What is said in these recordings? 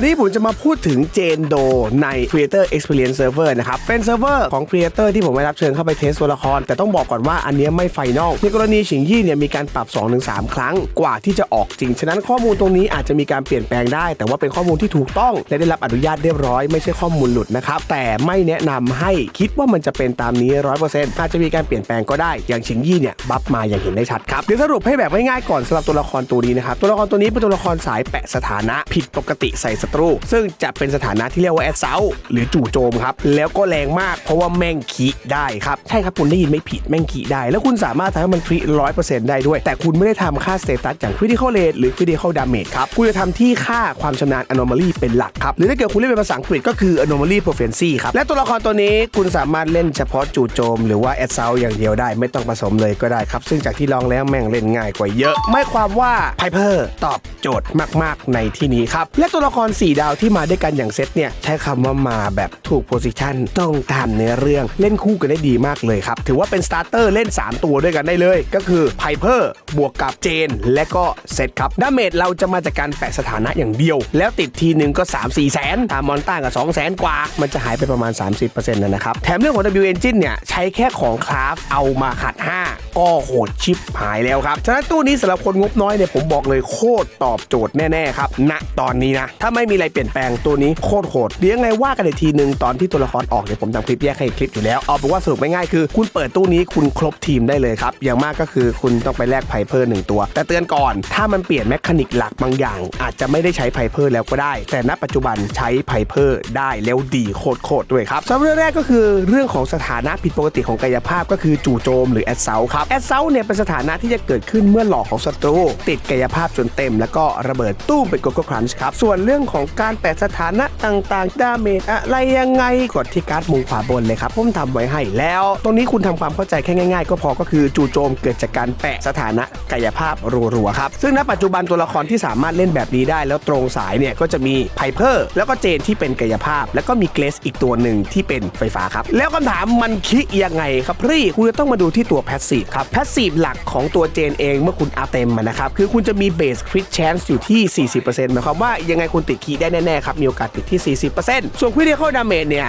วันนี้ผมจะมาพูดถึงเจนโดใน Creator Experience Server นะครับ เป็นเซิร์ฟเวอร์ของ Creator ที่ผมได้รับเชิญเข้าไปเทสตัวละคร แต่ต้องบอกก่อนว่าอันนี้ไม่ไฟนอลในกรณีฉิงยี่เนี่ยมีการปรับ 2-3 ครั้งกว่าที่จะออกจริง ฉะนั้นข้อมูลตรงนี้อาจจะมีการเปลี่ยนแปลงได้ แต่ว่าเป็นข้อมูลที่ถูกต้อง และได้รับอนุญาตเรียบร้อยไม่ใช่ข้อมูลหลุดนะครับแต่ไม่แนะนำให้คิดว่ามันจะเป็นตามนี้100%อร์เซ็นต์อาจจะมีการเปลี่ยนแปลงก็ได้อย่างฉิงยี่เนี่ยบัฟมาอย่างเห็นได้ชัดครับเดี๋ยวสรุปให้แบบง่ายๆก่อนสำหรับตัวละครตัวนี้นะครับตัวละครตัวนี้เป็นตัวละครสายแปะสถานะผิดปกติใส่ศัตรู ซึ่งจะเป็นสถานะที่เรียกว่าแอดเซลหรือจู่โจมครับ แล้วก็แรงมากเพราะว่าแม่งขีได้ครับ ใช่ครับคุณได้ยินไม่ผิดแม่งขีได้ แล้วคุณสามารถทำให้มันคริร้อยเปอร์เซ็นต์ได้ด้วย แต่คุณไม่ได้ทำค่าสเตตัสอย่าง critical rate หรือ critical damage ครับคุณจะทำที่ค่าความชำนาญ anomaly เป็นหลักครับ หรือถ้าเกิดคุณเล่นเป็นภาษาอังกฤษก็คือ anomaly proficiency ครับ และตัวละครตัวนี้คุณสามารถเล่นเฉพาะจู่โจม หรือว่าแอดเซลอย่างเดียวได้ไม่ต้องผสมเลยก็ได้ครับซึ่งจากที่ลองแล้วแม่งเล่นง่ายกว่าเยอะ ไม่ความว่า Piper ตอบโจทย์มาก ๆ ในที่นี้ครับ และตัวละคร 4 ดาวที่มาด้วยกันอย่างเซตเนี่ยใช้คำว่ามาแบบถูกโพสิชันต้องตามเนื้อเรื่องเล่นคู่กันได้ดีมากเลยครับ ถือว่าเป็นสตาร์เตอร์เล่น 3 ตัวด้วยกันได้เลย ก็คือ Piper บวกกับเจน และก็เซตครับดาเมจเราจะมาจากการแปะสถานะอย่างเดียว แล้วติดทีหนึ่งก็ 3 4 แสนตามมอนต้ากับ2แสนกว่า มันจะหายไปประมาณ 30%นะนะครับแถมเรื่องของ W Engine เนี่ยใช้แค่ของคราฟเอามาขัด 5 ก็โหดชิปหายแล้วครับฉะนั้นตู้นี้สำหรับคนงบน้อยเนี่ยผมบอกเลยโคตรตอบโจทย์แน่ๆครับณตอนนี้นะ ถ้าไม่มีอะไรเปลี่ยนแปลงตัวนี้โคตรโหดเดี๋ยวยังไงว่ากันอีกทีหนึ่งตอนที่ตัวละครออกเดี๋ยวผมทำคลิปแยกให้คลิปอยู่แล้วเอาเป็นว่าสรุปง่ายๆคือ คุณเปิดตู้นี้คุณครบทีมได้เลยครับอย่างมากก็คือคุณต้องไปแลกไพเพอร์หนึ่งตัว แต่เตือนก่อนถ้ามันเปลี่ยนแมคานิกหลักบางอย่าง อาจจะไม่ได้ใช้ไพเพอร์แล้วก็ได้ แต่ณปัจจุบันใช้ไพเพอร์ได้แล้วดีโคตรๆด้วยครับสำหรับเรื่องแรกก็คือเรื่องของสถานะผิดปกติของกายภาพก็คือจู่โจมหรือแอดเซลครับแอดเซลเนี่ยเป็นสถานะที่จะเกิดขึ้นเมื่อหลอกของศัตรูติดกายภาพจนเต็มแล้วก็็ระเบิดตู้มเป็นโกโก้ครันช์ครับ ส่วนเรื่องของการแปะสถานะต่างๆ ดาเมจอะไรยังไงกดที่การ์ดมุมขวาบนเลยครับผมทำไว้ให้แล้ว ตรงนี้คุณทำความเข้าใจแค่ง่ายๆ ก็พอก็คือจู่โจมเกิดจากการแปะสถานะกายภาพรัวๆครับซึ่งณปัจจุบันตัวละครที่สามารถเล่นแบบนี้ได้ แล้วตรงสายเนี่ยก็จะมีไพเพอร์แล้วก็เจนที่เป็นกายภาพ แล้วก็มีเกรสอีกตัวหนึ่งที่เป็นไฟฟ้าครับแล้วคำถามมันคิดยังไงครับพี่คุณจะต้องมาดูที่ตัวแพสซีฟครับแพสซีฟหลักของตัวเจนเองเมื่อคุณอัพเต็มมันนะครับคือคุณจะมีเบสคริตแชนส์อยู่ที่ 40%หมายความว่ายังไงคุณติดคีย์ได้แน่ๆครับมีโอกาสติดที่ 40%ส่วนคริติคอลดาเมจเนี่ย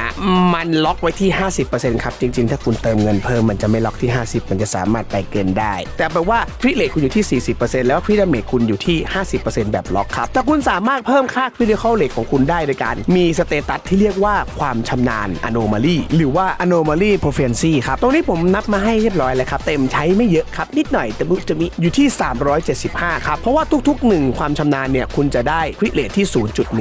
มันล็อกไว้ที่ 50%ครับ จริง ๆ ถ้าคุณเติมเงินเพิ่มมันจะไม่ล็อกที่ 50 มันจะสามารถไปเกินได้ แต่แปลว่าคริเลทคุณอยู่ที่ 40%แล้วคริดาเมจคุณอยู่ที่ 50%แบบล็อกครับ แต่คุณสามารถเพิ่มค่าคริติคอลเลทของคุณได้โดยการมีสเตตัสที่เรียกว่าความชำนาญ anomaly หรือว่า anomaly proficiency ครับ ตรงนี้ผมนับมาให้เรียบร้อยแล้วครับ เต็มใช้ไม่เยอะครับ นิดหน่อยแต่จะมีอยู่ที่ 375 ครับ เพราะว่าทุกๆ 1 ความชำนาญเนี่ยคุณจะได้ควิเลทที่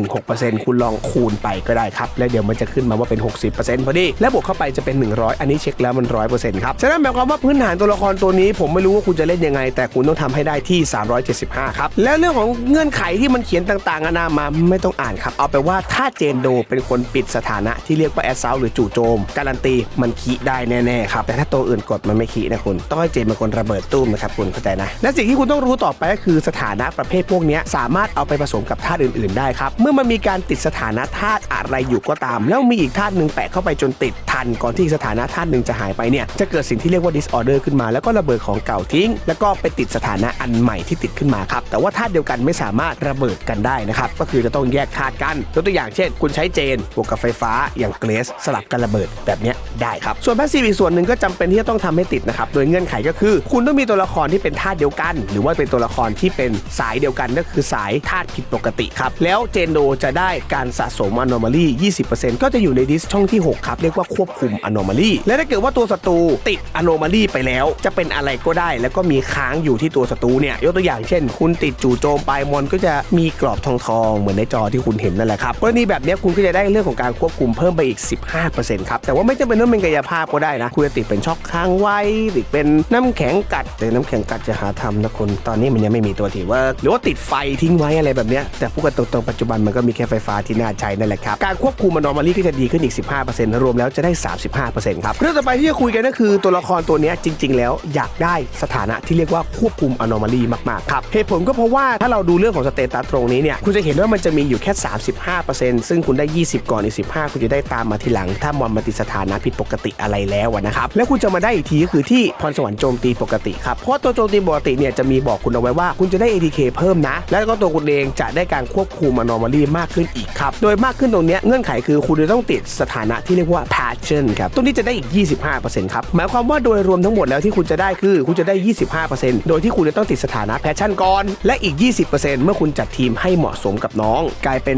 0.16%คุณลองคูณไปก็ได้ครับแล้วเดี๋ยวมันจะขึ้นมาว่าเป็น 60%พอดี และบวกเข้าไปจะเป็น 100 อันนี้เช็คแล้วมัน 100%ครับฉะนั้นหมายความว่าพื้นฐานตัวละครตัวนี้ผมไม่รู้ว่าคุณจะเล่นยังไง แต่คุณต้องทำให้ได้ที่ 375 ครับแล้วเรื่องของเงื่อนไขที่มันเขียนต่างๆนานามาไม่ต้องอ่านครับ เอาไปว่าถ้าเจนโดเป็นคนปิดสถานะที่เรียกว่าแอสเซลหรือจู่โจม การันตีมันคีได้แน่ๆครับแต่ถ้าตัวอื่นกดมันไม่คีนะคุณต้องให้เจนเป็นคนระเบิดตู้มนะครับคุณเข้าใจนะและสิ่งที่คุณต้องรู้ต่อไปก็คือสถานะประเภทพวกนี้สามารถเอาไปผสมกับธาตุอื่น ๆได้ครับเมื่อมันมีการติดสถานะธาตุอะไรอยู่ก็ตาม แล้วมีอีกธาตุหนึ่งแปะเข้าไปจนติดทัน ก่อนที่สถานะธาตุหนึ่งจะหายไปเนี่ยจะเกิดสิ่งที่เรียกว่า disorder ขึ้นมาแล้วก็ระเบิดของเก่าทิ้ง แล้วก็ไปติดสถานะอันใหม่ที่ติดขึ้นมาครับแต่ว่าธาตุเดียวกันไม่สามารถระเบิดกันได้นะครับก็คือจะต้องแยกธาตุกันยกตัวอย่างเช่น คุณใช้เจนบวกกับไฟฟ้าอย่างเกรสสลับกันระเบิดแบบนี้ได้ครับส่วนแพสซีฟอีกส่วนหนึ่งก็จำเป็นที่จะต้องทำให้ติดนะครับโดยเงื่อนไขก็คือ คุณต้องมีตัวละครที่เป็นธาตุเดียวกัน หรือว่าเป็นตัวละครที่เป็นสายเดียวกันก็คือสายธาตุผิดปกติครับแล้วเจนโดจะได้การสะสม anomaly 20%ก็จะอยู่ในดิสช่องที่ 6 ครับ เรียกว่าควบคุม anomaly และถ้าเกิดว่าตัวศัตรูติด anomaly ไปแล้ว จะเป็นอะไรก็ได้ แล้วก็มีค้างอยู่ที่ตัวศัตรูเนี่ย ยกตัวอย่างเช่น คุณติดจู่โจมไปมอนก็จะมีกรอบทองทองๆเหมือนในจอที่คุณเห็นนั่นแหละครับกรณีแบบนี้คุณก็จะได้เรื่องของการควบคุมเพิ่มไปอีก 15%ครับแต่ว่าไม่จำเป็นต้องเป็นกายภาพก็ได้นะคุณจะติดเป็นช็อกค้างไว้ติดเป็นน้ำแข็งกัดแต่น้ำแข็งกัดจะหาทำนะคุณตอนนี้มันยังไม่มีตัวที่เวิร์กหรือว่าติดไฟทิ้งไว้อะไรแบบนี้แต่พูดกันตรงๆปัจจุบันมันก็มีแค่ไฟฟ้าที่น่าใช้นั่นแหละครับ การควบคุมมันอมาลี่ก็จะดีขึ้นอีก 15%รวมแล้วจะได้ 35%ครับ เรื่องต่อไปที่จะคุยกันก็คือตัวละครตัวนี้จริง ๆ แล้วอยากได้สถานะที่เรียกว่าควบคุมอนอมาลี่มากๆครับเหตุผลก็เพราะว่าถ้าเราดูเรื่องของสเตตัสตรงนี้เนี่ยคุณจะเห็นว่ามันจะมีอยู่แค่ 35%ซึ่งคุณได้ 20 ก่อนอีก 15 คุณจะได้ตามมาทีหลัง ถ้ามอนมาติดสถานะผิดปกติอะไรแล้วนะครับแล้วคุณจะมาได้อีกทีก็คือที่พรสวรรค์โจมตีปกติครับเพราะตัวโจมตีปกติเนี่ยจะมีบอกคุณเอาไว้ว่าคุณจะได้ ATK เพิ่มนะ แล้วก็ตัวคุณเองจะได้การควบคุมอนอ anomaly มากขึ้นอีกครับโดยมากขึ้นตรงนี้เงื่อนไขคือคุณจะต้องติดสถานะที่เรียกว่า passion ครับตัวนี้จะได้อีก 25%ครับหมายความว่าโดยรวมทั้งหมดแล้วที่คุณจะได้คือคุณจะได้ 25%โดยที่คุณจะต้องติดสถานะ passion ก่อน และอีก 20%เมื่อคุณจัดทีมให้เหมาะสมกับน้อง กลายเป็น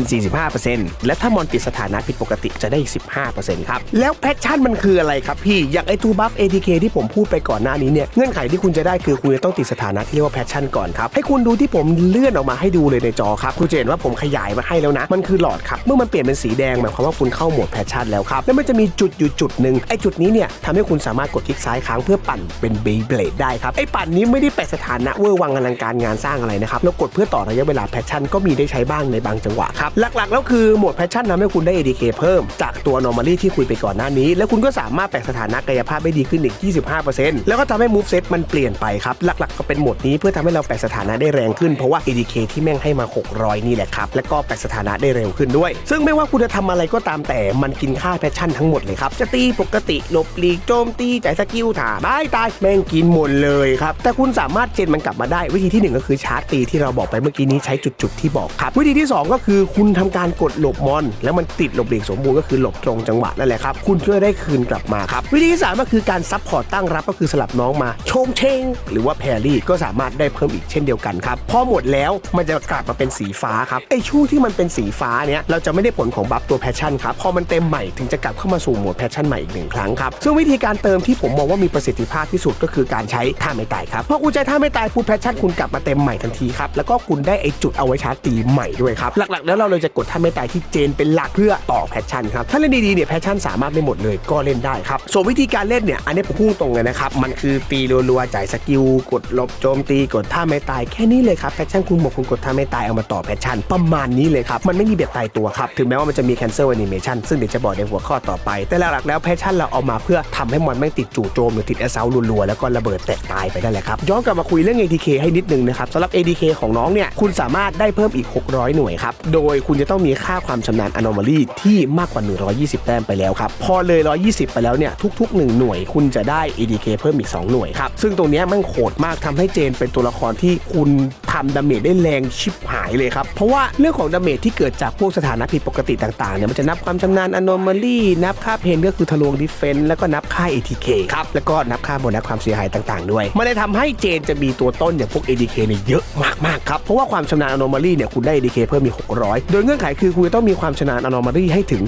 45%และถ้ามอนติดสถานะผิดปกติจะได้อีก15%ครับแล้ว passion มันคืออะไรครับพี่อย่างไอทูบัฟ ATK ที่ผมพูดไปก่อนหน้านี้เนี่ยเงื่อนไขที่คุณจะได้คือคุณจะต้องติดสถานะที่เรียกว่า passion ก่อนครับให้คุณดูที่ผมเลื่อนออกมาให้ดูเลยในจอครับคุณจะเห็นว่าผมขยายมาให้แล้วนะ มันคือหลอดครับเมื่อมันเปลี่ยนเป็นสีแดงหมายความว่าคุณเข้าโหมด passion แล้วครับแล้วมันจะมีจุดอยู่จุดหนึ่งไอจุดนี้เนี่ยทำให้คุณสามารถกดคลิกซ้ายค้างเพื่อปั่นเป็น Beyblade ได้ครับไอปั่นนี้ไม่ได้แปะสถานะเวอร์วังอลังการงานสร้างอะไรนะครับแล้วกดเพื่อต่อระยะเวลา passion ก็มีได้ใช้บ้างในบางจังหวะครับหลักๆแล้วคือโหมด passion ทำให้คุณได้ ADK เพิ่มจากตัว normally ที่คุยไปก่อนหน้านี้ แล้วคุณก็สามารถแปะสถานะกายภาพได้ดีขึ้นอีก 25%แล้วก็ทำให้ move set มันเปลี่ยนไปครับหลักๆก็เป็นโหมดนี้เพื่อทำให้เราแปะสถานะได้แรงขึ้นเพราะว่า ADK ที่แม่งให้มา 600 นี่แหละครับแล้วก็แปะสถานะได้เร็วขึ้นด้วยซึ่งไม่ว่าคุณจะทำอะไรก็ตามแต่มันกินค่า passion ทั้งหมดเลยครับ จะตีปกติหลบหลีกโจมตีจ่ายสกิลถาได้ตายแม่งกินหมดเลยครับ แต่คุณสามารถเจนมันกลับมาได้วิธีที่หนึ่งก็คือชาร์จตีที่เราบอกไปเมื่อกี้นี้ใช้จุดๆที่บอกครับ วิธีที่สองก็คือคุณทำการกดหลบมอน แล้วมันติดหลบหลีกสมบูรณ์ก็คือหลบตรงจังหวะนั่นแหละครับคุณก็ได้คืนกลับมาครับวิธีที่สามก็คือการซับพอร์ตตั้งรับก็คือสลับน้องมาโชงเชงหรือว่าแพรรี่ก็สามารถได้เพิ่มอีกเช่นเดียวกันครับพอหมดแล้วมันจะกลับมาเป็นสีฟ้าครับไอช่วงที่มันเป็นสีฟ้าเนี้ยเราจะไม่ได้ผลของบัฟตัวแพชชั่นครับ พอมันเต็มใหม่ถึงจะกลับเข้ามาสู่โหมดแพชชั่นใหม่อีกหนึ่งครั้งครับ ซึ่งวิธีการเติมที่ผมมองว่ามีประสิทธิภาพที่สุดก็คือการใช้ท่าไม่ตายครับพอคุณใช้ท่าไม่ตายปุ๊บแพชชั่นคุณกลับมาเต็มใหม่ทันทีครับ แล้วก็คุณได้ไอจุดเอาไว้ชาร์จตีใหม่ด้วยครับ หลักๆ แล้วเราเลยจะกดท่าไม่ตายที่เจนเป็นหลักเพื่อต่อแพชชั่นครับ ถ้าเล่นดีๆเนี่ยแพชชั่นสามารถไม่หมดเลยก็เล่นได้ครับ ส่วนวิธีการเล่นเนี่ยอันนี้ผมพูดตรงเลยนะครับ มันคือตีรัวๆจ่ายสกิลกดลบโจมตีกดท่าไม่ตายแค่นี้เลยครับแพชชั่นคุณบอกคุณกดท่าไม่ตายเอามาต่อแพชชั่นประมาณนี้เลยครับมันไม่มีแบบตายตัวครับ ถึงแม้ว่ามันจะมี cancel animation ซึ่งเดี๋ยวจะบอกในหัวข้อต่อไป แต่หลักๆแล้วแพชชั่นเราเอามาเพื่อทำให้มอนไม่ติดจู่โจมหรือติดแอสเซลรัวๆแล้วก็ระเบิดแตกตายไปได้แหละครับย้อนกลับมาคุยเรื่อง ADK ให้นิดนึงนะครับสำหรับ ADK ของน้องเนี่ยคุณสามารถได้เพิ่มอีก 600 หน่วยครับโดยคุณจะต้องมีค่าความชำนาญ anomaly ที่มากกว่า 120 แต้มไปแล้วครับพอเลย 120 ไปแล้วเนี่ยทุกๆ 1 หน่วย คุณจะได้ ADK เพิ่มอีก 2 หน่วยครับซึ่งตรงนี้มันโหดมากทำให้เจนเป็นตัวละครที่คุณทำดาเมจได้แรงชิบหายเลยครับเพราะว่าเรื่องของดาเมจที่เกิดจากพวกสถานะผิดปกติต่างๆเนี่ยมันจะนับความชำนาญ anomaly นับค่าเพนก็คือทะลวง defense แล้วก็นับค่า ATK ครับ แล้วก็นับค่าโบนัสความเสียหายต่างๆ ด้วย มันเลยทำให้เจนจะมีตัวต้นอย่างพวก ADK เนี่ยเยอะมากๆครับ เพราะว่าความชำนาญ anomaly เนี่ยคุณได้ ADK เพิ่มมี 600 โดยเงื่อนไขคือคุณจะต้องมีความชำนาญ anomaly ให้ถึง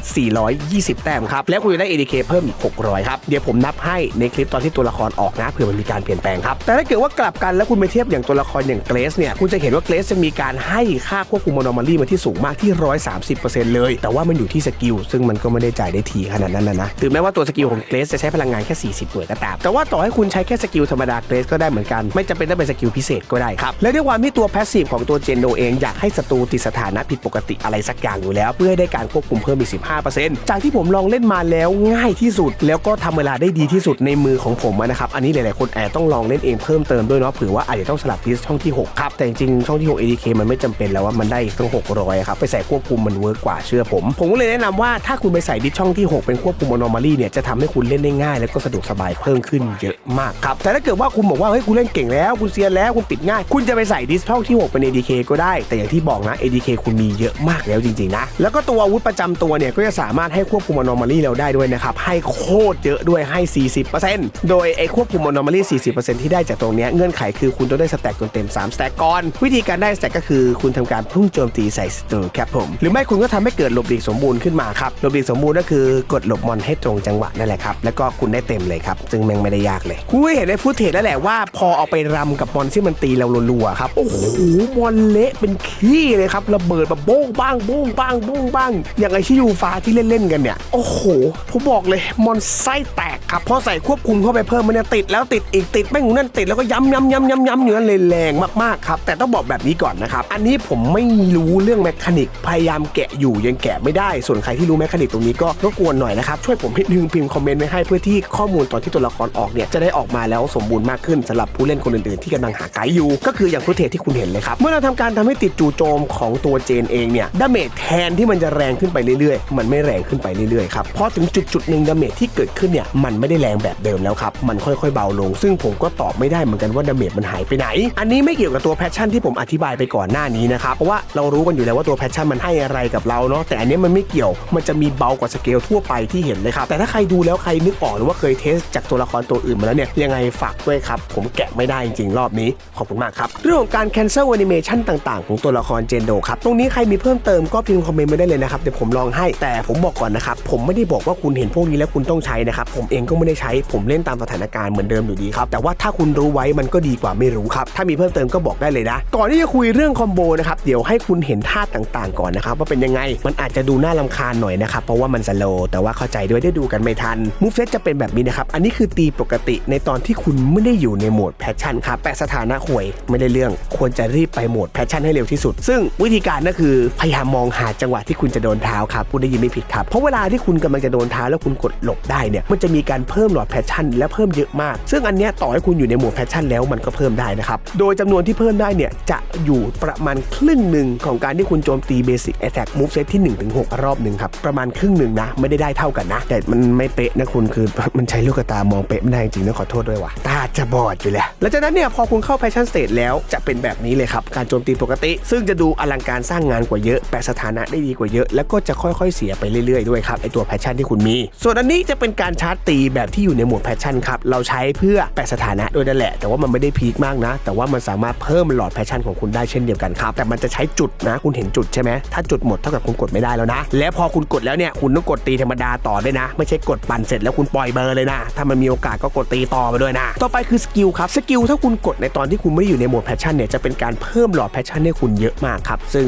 420 แต้มครับ แล้วคุณจะได้ ADK เพิ่มอีก 600 ครับ เดี๋ยวผมนับให้ในคลิปตอนที่ตัวละครออกนะเผื่อมันมีการเปลี่ยนแปลงครับ แต่ถ้าเกิดว่ากลับกันแล้วคุณไปเทียบอย่างตัวละครอย่างเกรสเนี่ยคุณจะเห็นว่าเกรสจะมีการให้ค่าควบคุม anomaly มาที่สูงมากที่130%เลย แต่ว่ามันอยู่ที่สกิลซึ่งมันก็ไม่ได้จ่ายได้ทีขนาดนั้นนะนะถึงแม้ว่าตัวสกิลของเกรสจะใช้พลังงานแค่ 40หน่วยก็ตาม แต่ว่าต่อให้คุณใช้แค่สกิลธรรมดาเกรสก็ได้เหมือนกัน ไม่จำเป็นต้องเป็นสกิลพิเศษก็ได้ครับ และด้วยความที่ตัวแพสซีฟของตัวเจนโดเองอยากให้ศัตรูติดสถานะผิดปกติอะไรสักอย่างอยู่แล้ว เพื่อให้ได้การควบคุมเพิ่มอีก 15%จากที่ผมลองเล่นมาแล้วง่ายที่สุด แล้วก็ทำเวลาได้ดีที่สุดในมือของผมอะนะครับ อันนี้หลายๆคนแอบต้องลองเล่นเองเพิ่มเติมด้วยเนาะเผื่อว่าอาจจะต้องสลับดิสช่องที่ 6 ครับ แต่จริงๆช่องที่ 6 ADK มันไม่จำเป็นแล้วว่ามันได้ตั้ง600ครับไปใส่ควบคุมมันเวิร์กกว่าเชื่อผม ผมก็เลยแนะนำว่าถ้าคุณไปใส่ดิสช่องที่ 6 เป็นควบคุม anomaly เนี่ยจะทำให้คุณเล่นได้ง่าย แล้วก็สะดวกสบายเพิ่มขึ้นเยอะมากครับ แต่ถ้าเกิดว่าคุณบอกว่าเฮ้ยคุณเล่นเก่งแล้ว คุณเซียนแล้วคุณติดง่าย คุณจะไปใส่ดิสช่องที่ 6 เป็น ADK ก็ได้ แต่อย่างที่บอกนะ ADK คุณมีเยอะมากแล้วจริงๆนะแล้วก็ตัวอาวุธประจำตัวเนี่ยก็จะสามารถให้ควบคุม anomaly เราได้ด้วยนะครับให้โคตรเยอะด้วยให้ 40%โดยไอ้ควบคุม anomaly 40%ที่ได้จากตรงนี้เงื่อนไขคือคุณต้องได้สแต็กจนเต็ม3สแต็กก่อนวิธีการได้สแต็กก็คือคุณทำการพุ่งโจมตีใส่ศัตรูครับผมหรือไม่คุณก็ทำให้เกิดหลบหลีกสมบูรณ์ขึ้นมาครับหลบหลีกสมบูรณ์ก็คือกดหลบมอนให้ตรงจังหวะนั่นแหละครับแล้วก็คุณได้เต็มเลยครับซึ่งแม่งไม่ได้ยากเลยคุณเห็นในฟุตเทจแล้วแหละว่า พอเอาไปรำกับมอนที่มันตีเรารัวๆครับโอ้โหมอนเละเป็นขี้เลยครับระเบิดแบบโบ้งบ้างโบ้งบ้างโบ้งบ้าง อย่างไอชิยูฟ้าที่เล่นๆกันเนี่ยโอ้โหผมบอกเลยมอนไส้แตกครับพอใส่ควบคุมเข้าไปเพิ่มมันเนี่ยติดแล้วติดอีกติดแม่งนั่นติดแล้วก็ย้ำย้ำย้ำย้ำย้ำอยู่นั่นเลยแรงมากๆครับแต่ต้องบอกแบบนี้ก่อนนะครับอันนี้ผมไม่รู้เรื่องแมคานิกพยายามแกะอยู่ยังแกะไม่ได้ ส่วนใครที่รู้แมคานิกตรงนี้ก็รบกวนหน่อยนะครับ ช่วยผมให้ดึงพิมพ์คอมเมนต์ไว้ให้เพื่อที่ข้อมูลตอนที่ตัวละครออกเนี่ยจะได้ออกมาแล้วสมบูรณ์มากขึ้นสำหรับผู้เล่นคนอื่นๆ ที่กำลังหาไกด์อยู่ ก็คืออย่างฟุตเทจที่คุณเห็นเลยครับ เมื่อเราทำการทำให้ติดจู่โจมของตัวเจนเองเนี่ยดาเมจแทนที่มันจะแรงขึ้นไปเรื่อยๆ มันไม่แรงขึ้นไปเรื่อยๆครับพอถึงจุดจุดหนึ่งดาเมจที่เกิดขึ้นเนี่ยมันไม่ได้แรงแบบเดิมแล้วครับมันค่อยๆเบาลง ซึ่งผมก็ตอบไม่ได้เหมือนกันว่าดาเมจมันหายไปไหน อันนี้ไม่เกี่ยวกับตัวแพชชั่นที่ผมอธิบายไปก่อนหน้านี้นะครับเพราะว่าเรารู้กันอยู่แล้วว่าตัวแพชชั่นมันให้อะไรกับเราเนาะแต่อันนี้มันไม่เกี่ยว มันจะมีเบากว่าสเกลทั่วไปที่เห็นเลยครับแต่ถ้าใครดูแล้วใครนึกออกหรือว่าเคยเทสจากตัวละครตัวอื่นมาแล้วเนี่ยยังไงฝากด้วยครับ ผมแกะไม่ได้จริงๆ รอบนี้ ขอบคุณมากครับ เรื่องของการ cancel animation ต่างๆ ของตัวละครเจนโดครับ ตรงนี้ใครมีเพิ่มเติมก็พิมพ์คอมเมนต์มาได้เลยนะครับ เดี๋ยวผมลองให้แต่ผมบอกก่อนนะครับ ผมไม่ได้บอกว่าคุณเห็นพวกนี้แล้วคุณต้องใช้นะครับ ผมเองก็ไม่ได้ใช้ผมเล่นตามสถานการณ์เหมือนเดิมอยู่ดีครับแต่ว่าถ้าคุณรู้ไว้มันก็ดีกว่าไม่รู้ครับถ้ามีเพิ่มเติมก็บอกได้เลยนะ ก่อนที่จะคุยเรื่องคอมโบนะครับเดี๋ยวให้คุณเห็นท่าต่างๆ ก่อนนะครับว่าเป็นยังไง มันอาจจะดูน่าลำคาญหน่อยนะครับเพราะว่ามันสโลว์แต่ว่าเข้าใจด้วยได้ดูกันไม่ทันมูฟเซตจะเป็นแบบนี้นะครับอันนี้คือตีปกติในตอนที่คุณไม่ได้อยู่ในโหมดแพชชั่นครับแปะสถานะห่วยไม่ได้เรื่อง ควรจะรีบไปโหมดแพชชั่นให้เร็วที่สุด ซึ่งวิธีการก็คือพยายามมองหาจังหวะที่คุณจะโดนเท้าครับคุณได้ยินไม่ผิดครับเพราะเวลาที่คุณกำลังจะโดนเท้าแล้วคุณกดหลบได้เนี่ยมันจะมีการเพิ่มหลอดแพชชั่นและเพิ่มเยอะมาก ซึ่งอันเนี้ยต่อให้คุณอยู่ในโหมดแพชชั่นแล้วมันก็เพิ่มได้นะครับโดยจำนวนที่เพิ่มได้เนี่ยจะอยู่ประมาณครึ่งหนึ่งของการที่คุณโจมตีเบสิกแอ t แทกมูฟเซตที่ 1-6 รอบหนึ่งครับ ประมาณครึ่งหนึ่งนะ ไม่ได้ได้เท่ากันนะ แต่มันไม่เป๊ะนะคุณคือมันใช้ลูกตามองเป๊ะไม่ได้จริงๆต้องขอโทษด้วยว่ะตาจะบอดอยู่แล้วแล้วจากนั้นเนี่ยพอคุณเข้าแพชชั่นสเต e แล้วจะเป็นแบบนี้เลยครับการโจมตีปกติ ซึ่งจะดูอลังการสร้างงานกว่าเยอะแปะสถานะได้ดีกว่าเยอะ แล้วก็จะค่อยๆเสียไปเรื่อยๆด้วยครับไอตัวแพชชั่นที่คุณมี ส่วนอันนี้จะเป็นการชาร์จตีแบบที่อยู่ในหมวดแพชชั่นครับเราใช้เพื่อแปะสถานะด้วยนั่นแหละ แต่ว่ามันไม่ได้พีคมากนะ แต่ว่ามันสามารถเพิ่มหลอดแพชชั่นของคุณได้เช่นเดียวกันครับแต่มันจะใช้จุดนะคุณเห็นจุดใช่ไหมถ้าจุดหมดเท่ากับคุณกดไม่ได้แล้วนะ แล้วพอคุณกดแล้วเนี่ยคุณต้องกดตีธรรมดาต่อด้วยนะ ไม่ใช่กดปั่นเสร็จแล้วคุณปล่อยเบอร์เลยนะ ถ้ามันมีโอกาสก็กดตีต่อไปด้วยนะ ต่อไปคือสกิลครับสกิลถ้าคุณกดในตอนที่คุณไม่ได้อยู่ในโหมดแพชชั่นเนี่ยจะเป็นการเพิ่มหลอดแพชชั่นให้คุณเยอะมากครับซึ่ง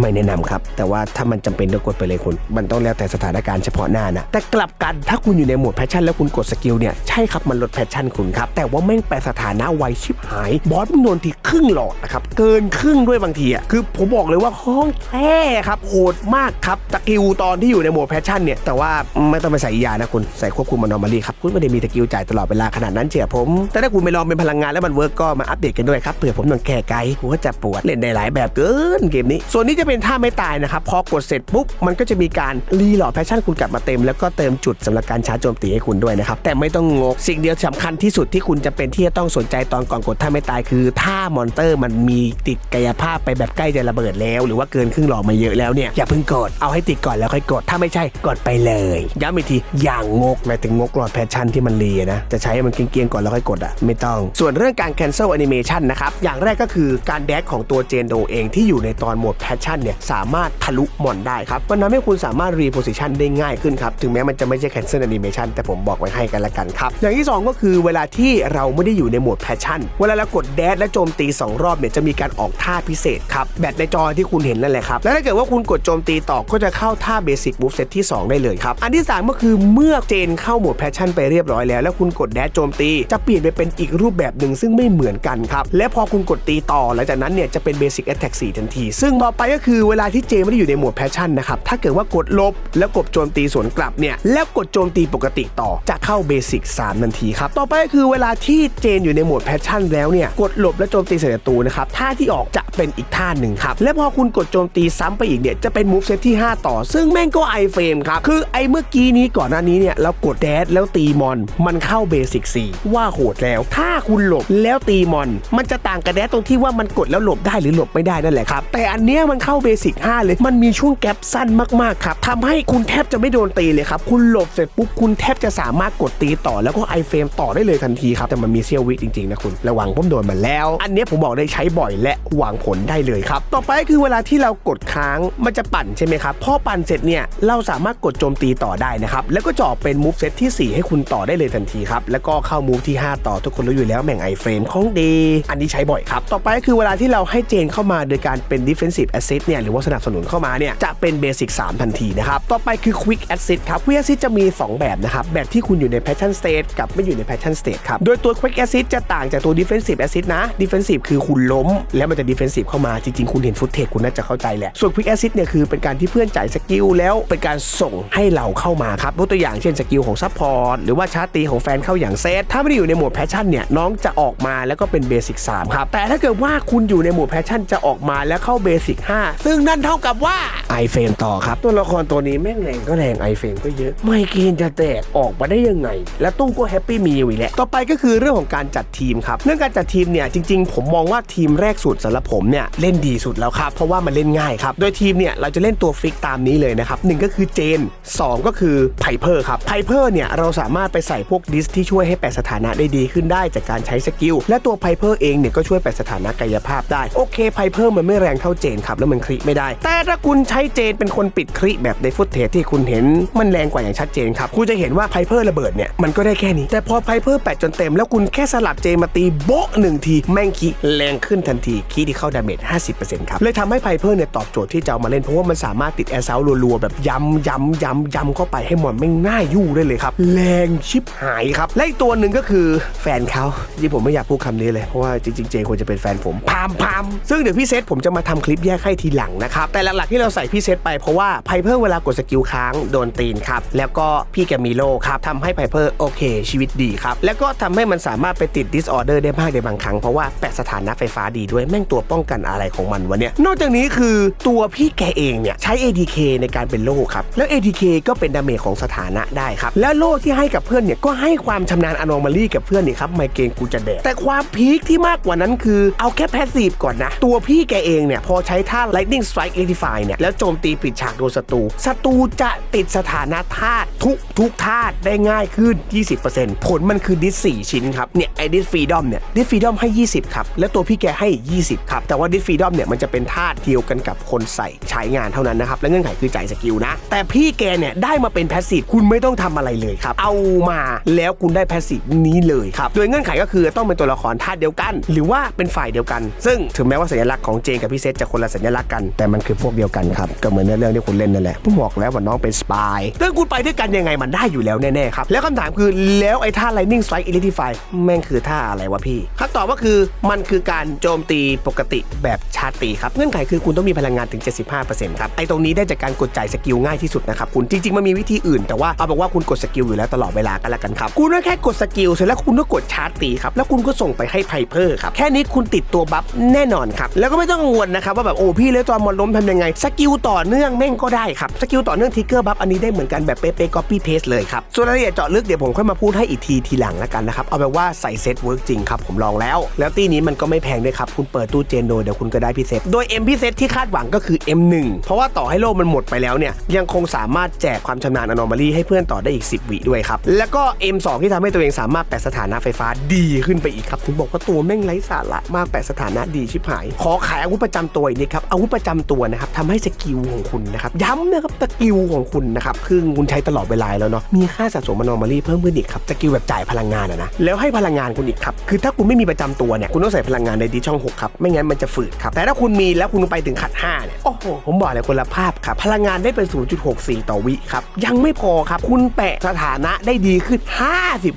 ไม่แนะนำครับ แต่ว่าถ้ามันจำเป็นต้องกดไปเลยคุณมันต้องแล้วแต่สถานการณ์เฉพาะหน้านะแต่กลับกันถ้าคุณอยู่ในโหมดแพชชั่นแล้วคุณกดสกิลเนี่ยใช่ครับมันลดแพชชั่นคุณครับแต่ว่าแม่งแปลสถานะไวชิบหายบอสมึงโดนทีครึ่งหลอดนะครับเกินครึ่งด้วยบางทีอะคือผมบอกเลยว่าห้องแท้ครับโหดมากครับสกิลตอนที่อยู่ในโหมดแพชชั่นเนี่ย แต่ว่าไม่ต้องไปใส่ยานะคุณใส่ควบคุมมานอร์มาลีครับ คุณไม่ได้มีสกิลจ่ายตลอดเวลาขนาดนั้นเชียผม แต่ถ้าคุณไปลองเป็นพลังงานแล้วมันเวิร์กก็มาอัปเดตกันด้วยครับเผื่อผมต้องแก้ไกหัวจะปวดเล่นได้หลายแบบเกินเกมนี้ ส่วนนี้จะเป็นท่าไม่ตายนะครับพอกดเสร็จปุ๊บมันก็จะมีการรีหลดแพชชั่นคุณกลับมาเต็ม แล้วก็เติมจุดสำหรับการชาร์จโจมตีให้คุณด้วยนะครับแต่ไม่ต้องงกสิ่งเดียวสำคัญที่สุดที่คุณจะเป็นที่จะต้องสนใจตอนก่อนกดท่าไม่ตายคือถ้ามอนเตอร์มันมีติดกายภาพไปแบบใกล้จะระเบิดแล้ว หรือว่าเกินครึ่งหลอดมาเยอะแล้วเนี่ยอย่าเพิ่งกดเอาให้ติดก่อนแล้วค่อยกด ถ้าไม่ใช่กดไปเลยย้ำอีกทีอย่างงกหมายถึงงกหลอดแพชชั่นที่มันรีนะจะใช้มันเกรียงๆก่อนแล้วค่อยกดอะไม่ต้อง ส่วนเรื่องการ cancel animation นะครับอย่างแรกก็คือการแดกของตัวเจนโดเองที่อยู่ในตอนโหมดแพชชั่นเนี่ยสามารถทะลุมอนได้ครับมันทำให้คุณสามารถ reposition ได้ง่ายขึ้นครับถึงแม้มันจะไม่ใช่ cancel animation แต่ผมบอกไว้ให้กันละกันครับอย่างที่สองก็คือเวลาที่เราไม่ได้อยู่ในโหมดแพชชั่นเวลาเรากดแดดและโจมตีสองรอบเนี่ยจะมีการออกท่าพิเศษครับแบบในจอที่คุณเห็นนั่นแหละครับแล้วถ้าเกิดว่าคุณกดโจมตีต่อก็จะเข้าท่าเบสิกมูฟเซตที่สองได้เลยครับ อันที่สามก็คือเมื่อเจนเข้าโหมดแพชชั่นไปเรียบร้อยแล้ว แล้วคุณกดแดดโจมตี จะเปลี่ยนไปเป็นอีกรูปแบบหนึ่งซึ่งไม่เหมือนกันครับ และพอคุณกดตีต่อหลังจากนั้นเนี่ยจะเป็นเบสิกแอตแทก4ทันที ซึ่งต่อไปก็คือเวลาที่เจนไม่ได้อยู่ในโหมดแพชชั่นนะครับถ้าเกิดว่ากดลบแล้วกดโจมตีสวนกลับเนี่ยแล้วกดโจมตีปกติต่อจะเข้าเบสิก3ทันทีครับต่อไปก็คือเวลาที่เจนอยู่ในโหมดแพชชั่นแล้วเนี่ยกดหลบและโจมตีใส่ศัตรูนะครับท่าที่ออกจะเป็นอีกท่าหนึ่งครับและพอคุณกดโจมตีซ้ำไปอีกเนี่ยจะเป็นมูฟเซตที่ 5 ต่อ ซึ่งแม่งก็ไอเฟรมครับ คือไอเมื่อกี้นี้ก่อนหน้านี้เนี่ยเรากดแดดแล้วตีมอน มันเข้าเบสิก4ว่าโหดแล้ว ถ้าคุณหลบแล้วตีมอน มันจะต่างกับแดดตรงที่ว่ามันกดแล้วหลบได้หรือหลบไม่ได้นั่นแหละครับ แต่อันเนี้ยมันเข้าเบสิก5เลยมันมีช่วงแกลบสั้นมากๆครับทำให้คุณแทบจะไม่โดนตีเลยครับคุณหลบเสร็จปุ๊บคุณแทบจะสามารถกดตีต่อแล้วก็ไอเฟรมต่อได้เลยทันทีครับแต่มันมีเซียววิจริงๆนะคุณระวังผมโดนมาแล้ว อันเนี้ยผมบอกได้ใช้บ่อยและหวังผลได้เลยครับ ต่อไปคือเวลาที่เรากดค้างมันจะปั่นใช่ไหมครับ พอปั่นเสร็จเนี่ยเราสามารถกดโจมตีต่อได้นะครับ แล้วก็จะอเป็นมูฟเซตที่ 4 ให้คุณต่อได้เลยทันทีครับ แล้วก็เข้ามูฟที่ 5 ต่อทุกคนรู้อยู่แล้วแม่งไอเฟรมของดีอันนี้ใช้บ่อยครับ ต่อไปคือเวลาที่เราให้เจนเข้ามาโดยการเป็น defensive assist เนี่ยหรือว่าสนับสนุนเข้ามาเนี่ยจะเป็นเบสิก3ทันทีนะครับ ต่อไปคือ quick assist ครับ quick assist จะมี 2 แบบนะครับแบบที่คุณอยู่ใน passion state กับไม่อยู่ใน passion state ครับโดยตัว quick assist จะต่างจากตัว defensive assist นะ defensive คือคุณล้ม แล้วมันจะ defensive เข้ามาจริงๆคุณเห็นฟุตเทจคุณน่าจะเข้าใจแหละส่วน quick assist เนี่ยคือเป็นการที่เพื่อนจ่ายสกิลแล้วเป็นการส่งให้เราเข้ามาครับยกตัวอย่างเช่นสกิลของซัพพอร์ตหรือว่าชาร์จตีของแฟนเข้าอย่างเซตถ้าไม่ได้อยู่ในโหมดแพชชั่นเนี่ยน้องจะออกมาแล้วก็เป็นเบสิก3ครับแต่ถ้าเกิดว่าคุณอยู่ในโหมดแพชชั่นจะออกมาแล้วเข้าเบสิก5ซึ่งนั่นเท่ากับว่าไอเฟรมต่อครับ ตัวละครตัวนี้แม่งแรงก็แรงไอเฟรมก็เยอะ ไม่เกณฑ์จะแตกออกมาได้ยังไง และตู้ก็แฮปปี้มีอยู่แหละต่อไปก็คือเรื่องของการจัดทีมครับเรื่องการจัดทีมเนี่ยจริง ๆ ผมมองว่าทีมแรกสุดสำหรับผมเนี่ยเล่นดีสุดแล้วครับเพราะว่าว่ามันเล่นง่ายครับโดยทีมเนี่ยเราจะเล่นตัวฟิกตามนี้เลยนะครับหนึ่งก็คือเจน 2 ก็คือไพเพอร์ครับไพเพอร์เนี่ยเราสามารถไปใส่พวกดิสที่ช่วยให้แปลสถานะได้ดีขึ้นได้จากการใช้สกิลและตัวไพเพอร์เองเนี่ยก็ช่วยแปลสถานะกายภาพได้โอเคไพเพอร์มันไม่แรงเท่าเจนครับแล้วมันคลิไม่ได้ แต่ถ้าคุณใช้เจนเป็นคนปิดคลิแบบในฟุตเทจที่คุณเห็นมันแรงกว่าอย่างชัดเจนครับคุณจะเห็นว่าไพเพอร์ระเบิดเนี่ยมันก็ได้แค่นี้ แต่พอไพเพอร์แปดจนเต็มแล้วคุณแค่สลับเจนมาตีโบ๊ะหนึ่งทีแม่งคีแรงขึ้นทันทีคีที่เข้าดาเมจ50%ครับเลยทำให้ไพเพอร์เนี่ยตอบโจทย์ที่จะมาเล่นเพราะว่ามันสามารถติดแอร์เซลรัวๆแบบย้ำย้ำย้ำย้ำเข้าไปให้หมอนไม่ง่ายยู่ได้เลยครับ แรงชิบหายครับ และอีกตัวหนึ่งก็คือแฟนเขาที่ผมไม่อยากพูดคำนี้เลย เพราะว่าจริงๆเจควรจะเป็นแฟนผมพามพามซึ่งเดี๋ยวพี่เซตผมจะมาทำคลิปแยกให้ทีหลังนะครับ แต่หลักๆที่เราใส่พี่เซตไปเพราะว่าไพเพอร์เวลากดสกิลค้างโดนตีนครับ แล้วก็พี่แกมีโลครับทำให้ไพเพอร์โอเค ชีวิตดีครับ แล้วก็ทำให้มันสามารถไปติดดิสออเดอร์ได้บ้างในบางครั้งเพราะว่าแปะสถานะไฟฟ้าดีด้วยแม่งตัวป้องกันอะไรของมันวะเนี่ยนอกจากนี้คือตัวพี่แกเองเนี่ยใช้ ADK ในการเป็นโล่ครับ แล้ว ADK ก็เป็นดาเมจของสถานะได้ครับ แล้วโล่ที่ให้กับเพื่อนเนี่ยก็ให้ความชำนาญอนอมาลีกับเพื่อนนี่ครับไมเกรนกูจะแดกแต่ความพีคที่มากกว่านั้นคือเอาแค่แพสซีฟก่อนนะ ตัวพี่แกเองเนี่ยพอใช้ท่า Lightning Strike 85เนี่ยแล้วโจมตีปิดฉากโดนศัตรูศัตรูจะติดสถานะธาตุทุกทุกธาตุได้ง่ายขึ้น 20%ผลมันคือดิส4ชิ้นครับเนี่ยไอดิสฟรีดอมเนี่ยดิสฟรีดอมให้ 20 ครับ แล้วตัวพี่แกให้ 20 ครับ แต่ว่าดิสฟรีดอมเนี่ยมันจะเป็นธาตุเดียวกันกับคนใส่ใช้งานเท่านั้นนะครับ และเงื่อนไขคือจ่ายสกิลนะ แต่พี่แกเนี่ยได้มาเป็นแพสซีฟคุณไม่ต้องทำอะไรเลยครับ เอามาแล้วคุณได้แพสซีฟนี้เลยครับ โดยเงื่อนไขก็คือต้องเป็นตัวละครธาตุเดียวกัน หรือว่าเป็นฝ่ายเดียวกัน ซึ่งถึงแม้ว่าสัญลักษณ์ของเจนกับพี่เซตจะคนละสัญลักษณ์กัน แต่มันคือพวกเดียวกันครับ ก็เหมือนในเรื่องที่คุณเล่นนั่นแหละผมบอกแล้วว่าน้องเป็นสปายเรื่องคุณไปด้วยกันยังไงมันได้อยู่แล้วแน่ๆครับ แล้วคำถามคือแล้วไอ้ท่า Lightning Strike Identify แม่งคือท่าอะไรวะพี่คำตอบก็คือมันคือการโจมตีปกติแบบชาตีครับ เงื่อนไขคือคุณต้องมีพลังงานถึง 75ครับไอ้ตรงนี้ได้จากการกดจ่ายสกิลง่ายที่สุดนะครับคุณจริงๆมันมีวิธีอื่นแต่ว่าเอาบอกว่าคุณกดสกิลอยู่แล้วตลอดเวลากันละกันครับคุณก็แค่กดสกิลเสร็จแล้วคุณก็กดชาร์จตีครับแล้วคุณก็ส่งไปให้ไพเพอร์ครับแค่นี้คุณติดตัวบัฟแน่นอนครับแล้วก็ไม่ต้องกังวลนะครับว่าแบบโอ้พี่เลยตอนมอนล้มทำยังไงสกิลต่อเนื่องแม่งก็ได้ครับสกิลต่อเนื่องทิกเกอร์บัฟอันนี้ได้เหมือนกันแบบเป๊ะๆ copy paste เลยครับส่วนรายละเอียดเจาะลึกเดี๋ยวผมค่อยมาพูดให้อีกทีทีหลังละกันนะครับเอาแบบว่าใส่เซตเวิร์กจริงครับผมลองแล้ว แล้วตีนี้มันก็ไม่แพงด้วยครับคุณเปิดตู้เจนโดเดี๋ยวคุณก็ได้พิเศษโดย M พิเศษที่คาดหวังก็คือ M1 เพราะว่าต่อให้โลกมันหมดไปแล้วเนี่ยยังคงสามารถแจกความชำนาญอนอมาลีให้เพื่อนต่อได้อีก 10 วิด้วยครับ แล้วก็ M2 ที่ทำให้ตัวเองสามารถแปะสถานะไฟฟ้าดีขึ้นไปอีกครับ ถึงบอกว่าตัวแม่งไร้สาระมากแปะสถานะดีชิบหาย ขอขายอาวุธประจำตัวอีกนิดครับอาวุธประจำตัวนะครับทำให้สกิลของคุณนะครับย้ำนะครับสกิลของคุณนะครับคือคุณใช้ตลอดเวลาแล้วเนาะมีค่าสะสมอนอมาลีเพิ่มขึ้นอีกครับสกิลแบบจ่ายพลังงานอะนะแล้วให้พลังงานคุณอีกครับคือถ้าคุณไม่มีประจำตัวเนี่ยคุณต้องใส่พลังงานในดิช่อง6ครับไม่งั้นมันจะฝืดครับแต่ถ้าคุณมีแล้วคุณไปถึงขัด5เนี่ยโอ้โหผมบอกเลยคนละภาพครับ พลังงานได้เป็น 0.64 ต่อวิครับ ยังไม่พอครับ คุณแปะสถานะได้ดีขึ้น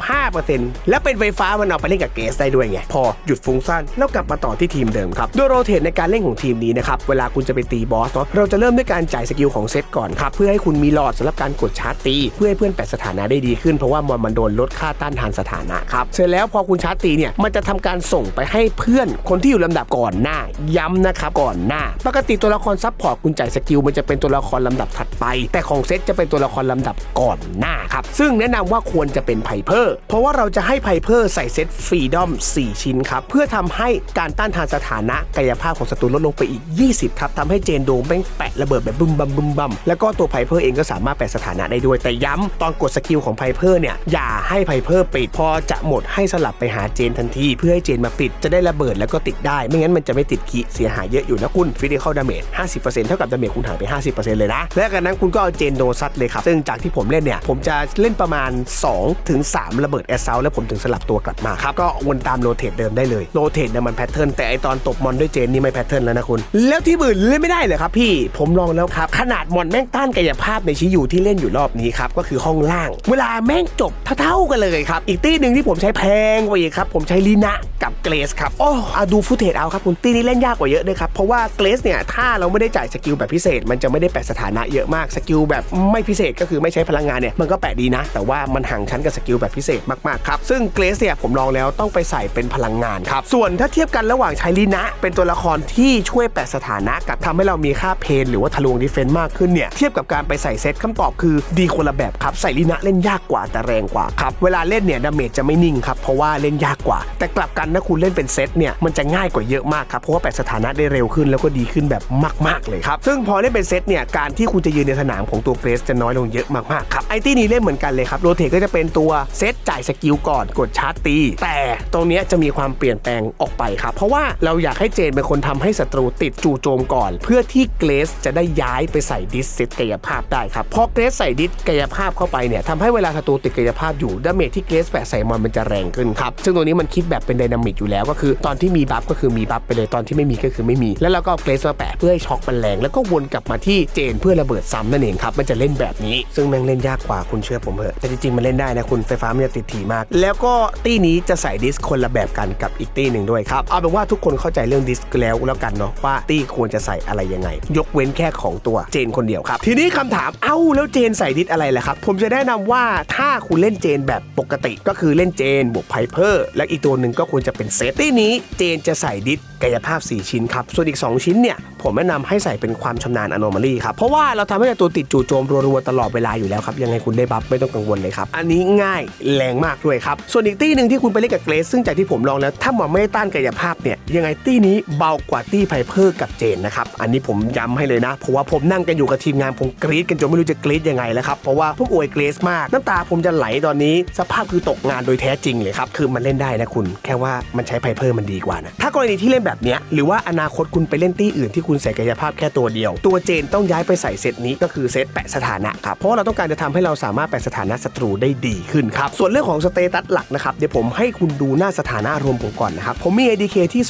55%แล้วเป็นไฟฟ้ามันเอาไปเล่นกับเกสได้ด้วยไง พอหยุดฟุ้งซ่านแล้วกลับมาต่อที่ทีมเดิมครับ โดยโรเทตในการเล่นของทีมนี้นะครับ เวลาคุณจะไปตีบอสเนาะ เราจะเริ่มด้วยการจ่ายสกิลของเซตก่อนครับ เพื่อให้คุณมีหลอดสำหรับการกดชาร์จตี เพื่อให้เพื่อนแปะสถานะได้ดีขึ้น เพราะว่ามอนมันโดนลดค่าต้านทานสถานะครับ เสร็จแล้วพอคุณชาร์จตีเนี่ย มันจะทำการส่งไปให้เพื่อนคนที่อยู่ลำดับก่อนหน้า ย้ำนะครับก่อนหน้า ปกติตัวละครซับพอร์ตคุณจ่ายสกิลมันจะเป็นตัวละครลำดับถัดไป แต่ของเซตจะเป็นตัวละครลำดับก่อนหน้าครับ ซึ่งแนะนำว่าควรจะเป็นไพเพอร์ เพราะว่าเราจะให้ไพเพอร์ใส่เซตฟรีดอม 4 ชิ้นครับ เพื่อทำให้การต้านทานสถานะกายภาพของศัตรูลดลงไปอีก 20 ครับทำให้เจนโดมแม่งแปะระเบิดแบบบึมบัมบึมบัมแล้วก็ตัวไพเพอร์เองก็สามารถแปะสถานะได้ด้วย แต่ย้ำตอนกดสกิลของไพเพอร์เนี่ยอย่าให้ไพเพอร์ปิดพอจะหมดให้สลับไปหาเจนทันที เพื่อให้เจนมาปิดจะได้ระเบิดแล้วก็ติดได้ ไม่งั้นมันจะไม่ติดขีเสียหายเยอะอยู่นะคุณฟิสิคอลดาเมจ50%เท่ากับดาเมจคุณหายไป 50%เลยนะ และกันนั้นคุณก็เอาเจนโดซัดเลยครับ ซึ่งจากที่ผมเล่นเนี่ย ผมจะเล่นประมาณ 2 ถึง 3 ระเบิดแอสเซลแล้วผมถึงสลับตัวกลับมาครับ ก็วนตามโรเทตเดิมได้เลย โรเทตเนี่ยมันแพทเทิร์น แต่ไอตอนตบมอนด้วยเจนนี่ไม่แพทเทิร์นแล้วนะคุณ แล้วที่อื่นเล่นไม่ได้เลยครับพี่ ผมลองแล้วครับ ขนาดมอนแม่งต้านกายภาพในชิยูที่เล่นอยู่รอบนี้ครับ ก็คือห้องล่าง เวลาแม่งจบเท่าๆกันเลยครับ อีกตีหนึ่งที่ผมใช้แพงกว่าอีกครับ ผมใช้ลีนะกับเกรสครับ โอ้อะดูฟุตเทจเอาครับคุณตีนี้เล่นยากกว่าเยอะด้วยครับ เพราะว่าเกรสเนี่ยถ้าเราไม่ได้จ่ายสกิลแบบพิเศษ มันจะไม่ได้แปะสถานะเยอะมากสกิลแบบไม่พิเศษก็คือไม่ใช้พลังงานเนี่ยมันก็แปะดีนะ แต่ว่ามันห่างชั้นกับสกิลแบบพิเศษมากๆครับซึ่งเกรสเนี่ยผมลองแล้วต้องไปใส่เป็นพลังงานครับส่วนถ้าเทียบกันระหว่างใช้ลีนะ เป็นตัวละครที่ช่วยแปะสถานะกับทำให้เรามีค่าเพนหรือว่าทะลวงดีเฟนต์มากขึ้นเนี่ยเทียบกับการไปใส่เซตคำตอบคือดีคนละแบบครับใส่ลีนะเล่นยากกว่าแต่แรงกว่าครับเวลาเล่นเนี่ยดาเมจจะไม่นิ่งครับเพราะว่าเล่นยากกว่า แต่กลับกันถ้าคุณเล่นเป็นเซตเนี่ยมันจะง่ายกว่าเยอะมากครับเพราะว่าแปะสถานะได้เร็วขึ้นแล้วก็ดีขึ้นแบบมากเลยครับ ซึ่งพอเล่นเป็นเซตเนี่ย การที่คุณจะยืนในสนามของตัวเกรสจะน้อยลงเยอะมากๆครับ ไอตี้นี้เล่นเหมือนกันเลยครับ โรเทก็จะเป็นตัวเซตจ่ายสกิลก่อนกดชาร์จตี แต่ตรงนี้จะมีความเปลี่ยนแปลงออกไปครับ เพราะว่าเราอยากให้เจนเป็นคนทำให้ศัตรูติดจู่โจมก่อน เพื่อที่เกรสจะได้ย้ายไปใส่ดิสเซตกายภาพได้ครับ พอเกรสใส่ดิสกายภาพเข้าไปเนี่ยทำให้เวลาศัตรูติดกายภาพอยู่ดาเมจที่เกรสแปะใส่มอนมันจะแรงขึ้นครับ ซึ่งตัวนี้มันคิดแบบเป็นไดนามิกอยู่แล้วก็คือ ตอนที่มีบัฟก็คือมีบัฟไปเลยตอนที่ไม่มีก็คือไม่มี แล้วเราก็เกรสมาแปะเพื่อให้ช็อกมันแรงแล้วก็วนกลับมาที่เจนเพื่อระเบิดซ้ำนั่นเองครับมันจะเล่นแบบนี้ ซึ่งแม่งเล่นยากกว่าคุณเชื่อผมเถอะแต่จริงๆมันเล่นได้นะคุณไฟฟ้ามันจะติดถี่มาก แล้วก็ตี้นี้จะใส่ดิสคนละแบบกันกับอีกตี้หนึ่งด้วยครับเอาเป็นว่าทุกคนเข้าใจเรื่องดิสแล้วแล้วกันเนาะว่าตี้ควรจะใส่อะไรยังไง ยกเว้นแค่ของตัวเจนคนเดียวครับ ทีนี้คำถามเอ้าแล้วเจนใส่ดิสอะไรล่ะครับผมจะแนะนำว่าถ้าคุณเล่นเจนแบบปกติก็คือเล่นเจนบวกไพเพอร์และอีกตัวหนึ่งก็ควรจะเป็นเซตตี้นี้เจนจะใส่ดิส กายภาพ 4 ชิ้นครับ ส่วนอีก 2 ชิ้นเนี่ยผมแนะนำให้ใส่เป็นความชำนาญอโนมาลีครับ เพราะว่าเราทำให้ตัวติดจู่โจมรัวๆตลอดเวลาอยู่แล้วครับ ยังไงคุณได้บัฟไม่ต้องกังวลเลยครับ อันนี้ง่ายแรงมากด้วยครับ ส่วนอีกตี้หนึ่งที่คุณไปเล่นกับเกรซซึ่งจากที่ผมลองแล้ว ถ้ามันไม่ได้ต้านกายภาพเนี่ยยังไงตี้นี้เบากว่าตี้ไพเพอร์กับเจนนะครับอันนี้ผมย้ำให้เลยนะเพราะว่าผมนั่งกันอยู่กับทีมงานผมกรี๊ดกันจนไม่รู้จะกรี๊ดยังไงแล้วครับเพราะว่าพวกอวยเกรซมากน้ำตาผมจะไหลตอนนี้สภาพคือตกงานโดยแท้จริงเลยครับคือมันเล่นได้นะคุณ แค่ว่ามันใช้ไพเพอร์มันดีกว่านะถ้ากรณีที่เล่นแบบเนี้ยหรือว่าอนาคตคุณไปเล่นตี้อื่นที่คุณใส่กายภาพแค่ตัวเดียว ตัวเจนต้องย้ายไปใส่เซตนี้ก็คือเซตแปะสถานะครับเพราะเราต้องการจะทำให้เราสามารถแปะสถานะศัตรูได้ดีขึ้นครับส่วนเรื่องของสเตตัสหลักนะครับเดี๋ยวผมให้คุณดูหน้าสถานะรวมผมก่อนนะครับผมมี ADK ที่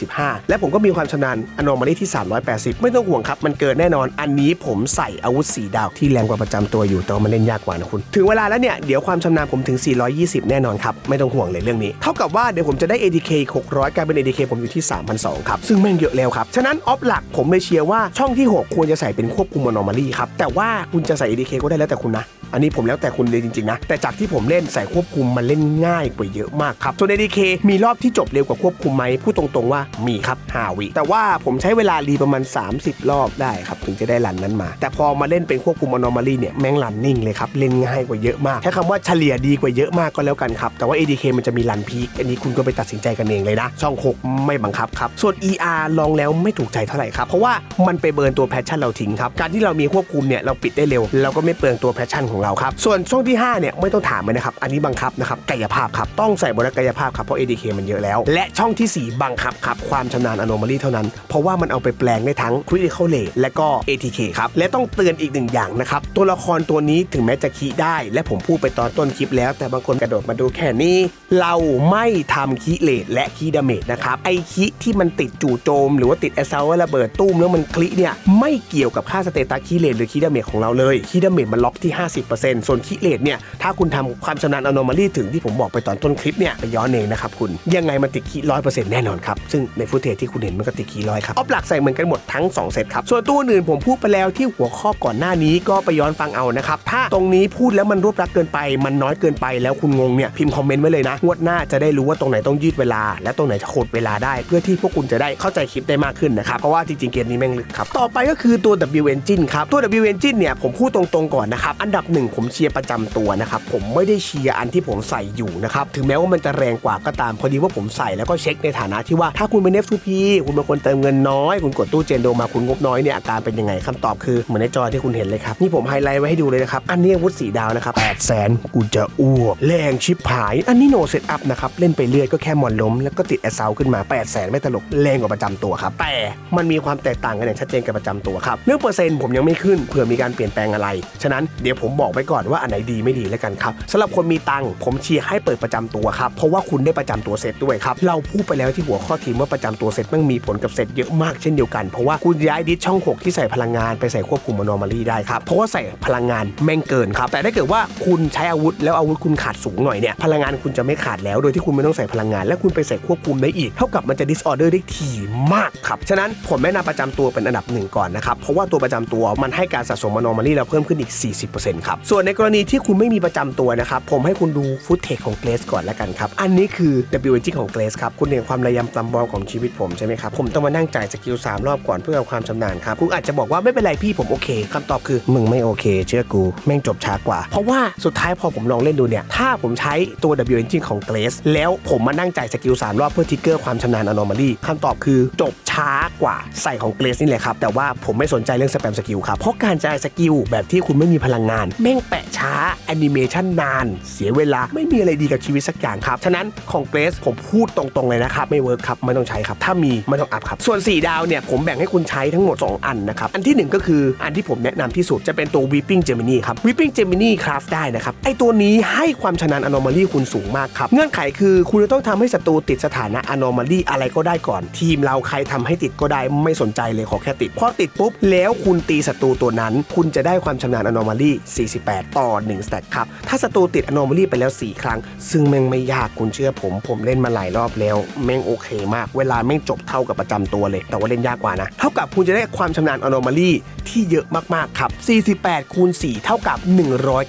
2645 และผมก็มีความชำนาญ Anomaly ที่ 380 ไม่ต้องห่วงครับ มันเกินแน่นอน อันนี้ผมใส่อาวุธ 4 ดาวที่แรงกว่าประจำตัวอยู่ แต่ว่ามันเล่นยากกว่านะคุณ ถึงเวลาแล้วเนี่ย เดี๋ยวความชำนาญผมถึง 420 แน่นอนครับ ไม่ต้องห่วงเลยเรื่องนี้ เท่ากับว่าเดี๋ยวผมจะได้ ADK อีก600 กลายเป็น ADK ผมอยู่ที่ 3,200ครับ ซึ่งแม่งเยอะแล้วครับ ฉะนั้นออฟหลักผมเลยเชียร์ว่าช่องที่ 6 ควรจะใส่เป็นควบคุม Anomaly ครับ แต่ว่าคุณจะใส่ ADK ก็ได้แล้วแต่คุณนะ อันนี้ผมแล้วแต่คุณเลยจริงๆนะ แต่จากที่ผมเล่นใส่ควบคุมมันเล่นง่ายกว่าเยอะมากครับส่วน ADK มีรอบที่จบเร็วกว่าควบคุมไหมพูดตรงๆว่ามีครับ5วิแต่ว่าผมใช้เวลารีประมาณ 30 รอบได้ครับถึงจะได้รันนั้นมา แต่พอมาเล่นเป็นควบคุม Anomaly เนี่ยแม่งรันนิ่งเลยครับเล่นง่ายกว่าเยอะมากใช้คำว่าเฉลี่ยดีกว่าเยอะมากก็แล้วกันครับแต่ว่า ADK มันจะมีรันพีคอันนี้คุณก็ไปตัดสินใจกันเองเลยนะช่อง6ไม่บังคับครับ ส่วน ER ลองแล้วไม่ถูกใจเท่าไหร่ครับ เพราะว่ามันไปเบิร์นตัวแพชชั่นเราทิ้งครับ การที่เรามีควบคุมเนี่ยเราปิดได้เร็ว เราก็ไม่เปลืองตัวแพชชั่นของเราครับ ส่วนช่องที่ 5 เนี่ยไม่ต้องถามเลยนะครับ อันนี้บังคับนะครับกายภาพครับต้องใส่บนกายภาพครับเพราะ ADK มันเยอะแล้ว และช่องทีสี่ 4 บังคับครับความชำนาญ anomaly เท่านั้น เพราะว่ามันเอาไปแปลงได้ทั้ง critical rate และก็ ATK ครับและต้องเตือนอีกหนึ่งอย่างนะครับตัวละครตัวนี้ถึงแม้จะคีได้ และผมพูดไปตอนต้นคลิปแล้ว แต่บางคนกระโดดมาดูแค่นี้ เราไม่ทำคีเลทและคีดาเมจนะครับไอคีที่มันติดจู่โจม หรือว่าติดแอสเซลระเบิดตุ้มแล้วมันคลิเนี่ยไม่เกี่ยวกับค่าสเตตัสคีเลทหรือคีดาเมจของเราเลยคีดาเมจมันล็อกที่ 50%ส่วนคีเลทเนี่ยถ้าคุณทำความชำนาญ anomaly ถึงที่ผมบอกไปตอนต้นคลิปเนี่ยไปย้อนเองนะครับคุณยังไงมันติดคีร้อยเปอร์เซ็นต์แน่นอนครับซึ่งในฟุตเทจที่คุณเห็นมันก็ติดคีร้อยครับออฟหลักใส่เหมือนกันหมดทั้ง2เซตครับส่วนตัวอื่นผมพูดไปแล้วที่หัวข้อก่อนหน้านี้ก็ไปย้อนฟังเอานะครับถ้าตรงนี้พูดแล้วมันรวบรัดเกินไป มันน้อยเกินไปแล้วคุณงงเนี่ยพิมพ์คอมเมนต์ไว้เลยนะงวดหน้าจะได้รู้ว่าตรงไหนต้องยืดเวลา และตรงไหนจะหดเวลาได้เพื่อที่พวกคุณจะได้เข้าใจคลิปได้มากขึ้นนะครับ เพราะว่าจริงๆเกมนี้แม่งลึกครับ ต่อไปก็คือตัว W Engine ครับ ตัว W Engine เนี่ยผมพูดตรงๆก่อนนะครับ อันดับหนึ่งผมเชียร์ประจำตัวนะครับ ผมไม่ได้เชียร์อันที่ผมใส่อยู่นะครับ ถึงแม้ว่ามันจะแรงกว่าก็ตามพอดีว่าผมใส่แล้วก็เช็คในฐานะที่ว่าถ้าคุณเป็น F2P คุณเป็นคนเติมเงินน้อย คุณกดตู้เจนโดมาคุณงบน้อยเนี่ยอาการเป็นยังไงคำตอบคือเหมือนในจอที่คุณเห็นเลยครับนี่ผมไฮไลท์ไว้ให้ดูเลยนะครับอันนี้อาวุธสีดาวนะครับ8 0 0แสนกูจะอ้วกแรงชิบหาย อันนี้โนเซตอัพนะครับเล่นไปเรื่อยก็แค่มอนล้มแล้วก็ติดแอสเซลขึ้นมา8 0 0แสนไม่ตลกแรงกว่าประจำตัวครับ แต่มันมีความแตกต่างกันอย่างชัดเจนกับประจำตัวครับ เรื่องเปอร์เซ็นต์ผมยังไม่ขึ้นเผื่อมีการเปลี่ยนแปลงอะไร ฉะนั้นเดี๋ยวผมบอกไว้ก่อนว่าอันไหนดีไม่ดีแล้วกันครับสำหรับคนมีตังค์ผมเชียร์ให้เปิดประจำตัวครับ เพราะว่าคุณได้ประจำตัวเซตด้วยครับ เราพูดไปแล้วที่หัวข้อทีมว่าประจำตัวเซตมันมีผลกับเซตเยอะมากเช่นเดียวกัน เพราะว่าคุณย้ายดิสช่อง 6 ที่ใส่พลังงานไปใส่ควบคุมอนอมาลีได้ครับ เพราะว่าใส่พลังงานแม่งเกินครับ แต่ถ้าเกิดว่าคุณใช้อาวุธแล้วอาวุธคุณขาดสูงหน่อยเนี่ยพลังงานคุณจะไม่ขาดแล้ว โดยที่คุณไม่ต้องใส่พลังงาน และคุณไปใส่ควบคุมได้อีกเท่ากับมันจะดิสออเดอร์ได้ถี่มากครับ ฉะนั้นผมแนะนำประจำตัวเป็นอันดับหนึ่งก่อนนะครับ เพราะว่าตัวประจำตัวมันให้การสะสมมอนอมาลีเราเพิ่มขึ้นอีก 40%ครับ ส่วนในกรณีที่คุณไม่มีประจำตัวนะครับ ผมให้คุณดูฟุตเทคของเกรซก่อนแล้วกันครับ อันนี้คือ W N G ของเกรซครับ คุณเห็นความระยำตำบอลของชีวิตผมใช่ไหมครับ ผมต้องมานั่งจ่ายสกิล3รอบก่อนเพื่อเอาความชำนาญครับ คุณอาจจะบอกว่าไม่เป็นไรพี่ผมโอเคคำตอบคือมึงไม่โอเค เชื่อกูแม่งจบช้ากว่า เพราะว่าสุดท้ายพอผมลองเล่นดูเนี่ยถ้าผมใช้ตัว W N G ของเกรซแล้วผมมานั่งจ่ายสกิล3รอบเพื่อทิกเกอร์ความชำนาญ anomaly คำตอบคือจบช้ากว่าใส่ของเกรซนี่แหละครับ แต่ว่าผมไม่สนใจเรื่องสแปมสกิลครับ เพราะการจ่ายสกิลแบบที่คุณไม่มีพลังงาน แม่งแปะช้าแอนิเมชันนาน เสียเวลาไม่มีอะไรดีกับชีวิตสักอย่างครับ ฉะนั้นของเกรซผมพูดตรงๆเลยนะครับ ไม่เวิร์คครับไม่ต้องใช้ครับ ถ้ามีไม่ต้องอัพครับ ส่วน 4 ดาวเนี่ยผมแบ่งให้คุณใช้ทั้งหมด 2 อันนะครับ อันทีหนึ่1 ก็คืออันที่ผมแนะนำที่สุดจะเป็นตัว Weeping Gemini ครับ Weeping Gemini craft ได้นะครับไอตัวนี้ให้ความชำนาญ anomaly คุณสูงมากครับเงื่อนไขคือคุณจะต้องทำให้ศัตรูติดสถานะ anomaly อะไรก็ได้ก่อน ทีมเราใครทำให้ติดก็ได้ไม่สนใจเลยขอแค่ติด พอติดปุ๊บ แล้วคุณตีศัตรูตัวนั้น คุณจะได้ความชำนาญ anomaly 48 ต่อ1 stack ครับ ถ้าศัตรูติด anomaly ไปแล้ว 4 ครั้ง ซึ่งแม่งไม่ยากคุณเชื่อผม ผมเล่นมาหลายรอบแล้ว แม่งโอเคมาก เวลาแม่งจบเท่ากับประจำตัวเลย แต่ว่าเล่นยากกว่านะ เท่ากับคุณจะได้ความชำนาญ anomaly ที่เยอะมากๆครับ 48 คูณ 4 เท่ากับ